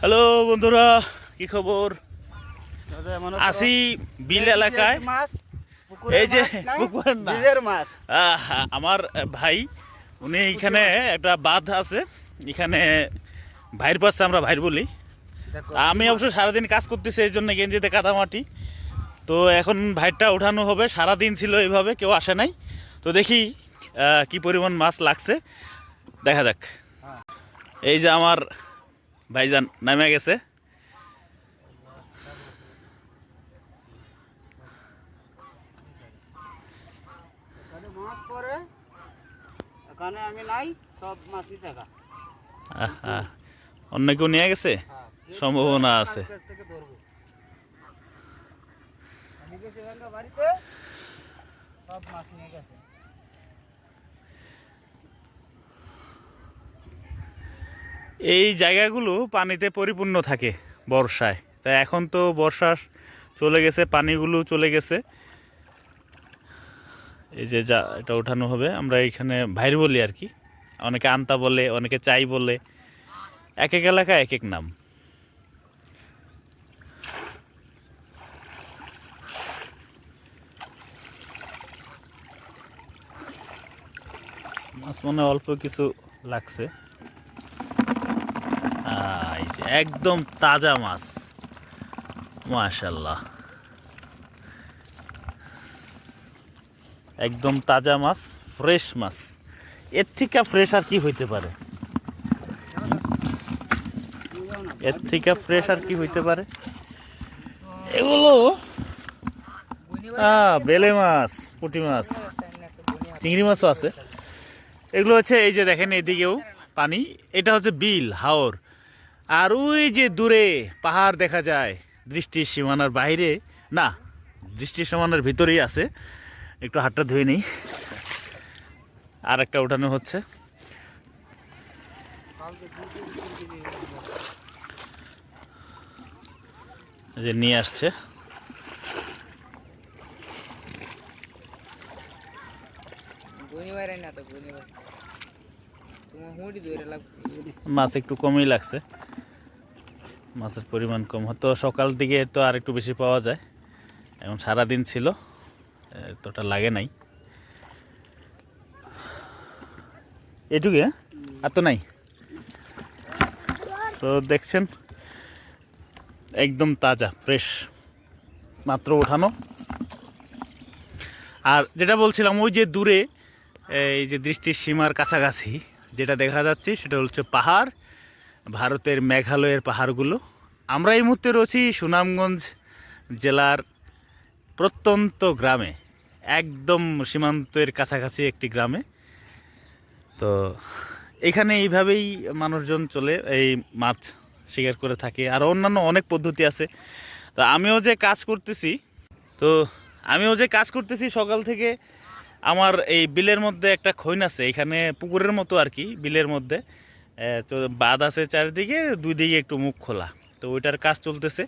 Hello বন্ধুরা কি খবর? আসি বিল এলাকায়। এই যে মাছ আমার ভাই উনি এখানে একটা বাঁধ আছে এখানে ভাইর পাশে আমরা ভাইর বলি। আমি অবশ্য সারাদিন কাজ করতেছি এই জন্য গেঞ্জিতে কাদামাটি। তো এখন ভাইরটা ওঠানো হবে সারাদিন ছিল এইভাবে কেউ আসে নাই। তো দেখি কি পরিমাণ মাছ লাগছে। দেখা যাক। হ্যাঁ। এই যে আমার ভাইজান নামে গেছে। অন্য কেউ নিয়ে গেছে? হ্যাঁ, সম্ভাবনা আছে। সব মাছ নিয়ে গেছে। এই জায়গাগুলো পানিতে পরিপূর্ণ থাকে বর্ষায়। তা এখন তো বর্ষা চলে গেছে, পানিগুলো চলে গেছে। এই যে যা, এটা ওঠানো হবে। আমরা এখানে ভাইর বলি আর কি। অনেকে আন্তা বলে, অনেকে চাই বলে। এক এক এলাকায় এক এক নাম। মাছ মনে অল্প কিছু লাগছে। একদম তাজা মাছ। মাশাল্লাহ একদম তাজা মাছ, ফ্রেশ মাছ। এর থেকে ফ্রেশ আর কি হইতে পারে? এর থেকে ফ্রেশ আর কি হইতে পারে? এগুলো বেলে মাছ, পুঁটি মাছ, চিংড়ি মাছও আছে। এগুলো হচ্ছে এই যে দেখেন এদিকেও পানি, এটা হচ্ছে বিল, হাওর। আর ওই যে দূরে পাহাড় দেখা যায় দৃষ্টির সীমানার বাইরে না দৃষ্টির সীমানার ভিতরেই আছে একটু হাতটা ধুয়ে নিই। আর একটা উঠানো হচ্ছে। যে নিয়ে আসছে। মাছ একটু কমই লাগছে। মাছের পরিমাণ কম হতো সকাল দিকে তো আর একটু বেশি পাওয়া যায়। এখন সারাদিন ছিল এতটা লাগে নাই। এটুকু হ্যাঁ? আর তো নাই? তো দেখছেন, একদম তাজা, ফ্রেশ, মাত্র ওঠানো। আর যেটা বলছিলাম, ওই যে দূরে, এই যে দৃষ্টির সীমার কাছাকাছি, যেটা দেখা যাচ্ছে, সেটা হচ্ছে পাহাড়। ভারতের মেঘালয়ের পাহাড়গুলো। আমরা এই মুহূর্তে রয়েছি সুনামগঞ্জ জেলার প্রত্যন্ত গ্রামে, একদম সীমান্তের কাছাকাছি একটি গ্রামে। তো এখানে এইভাবেই মানুষজন চলে, এই মাছ শিকার করে থাকে, আর অন্যান্য অনেক পদ্ধতি আছে। তো আমিও যে কাজ করতেছি, তো আমিও যে কাজ করতেছি, সকাল থেকে আমার এই বিলের মধ্যে একটা খৈন আছে, এখানে পুকুরের মতো আর কি, বিলের মধ্যে। তো বাঁধ আছে চারিদিকে দুই দিকে একটু মুখ খোলা। তো ওইটার কাজ চলতেছে,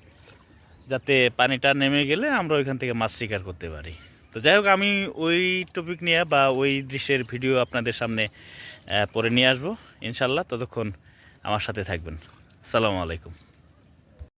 যাতে পানিটা নেমে গেলে আমরা ওইখান থেকে মাছ শিকার করতে পারি। তো যাই হোক, আমি ওই টপিক নিয়ে বা ওই দৃশ্যের ভিডিও আপনাদের সামনে পরে নিয়ে আসব ইনশাল্লাহ ততক্ষণ আমার সাথে থাকবেন। সালামু আলাইকুম।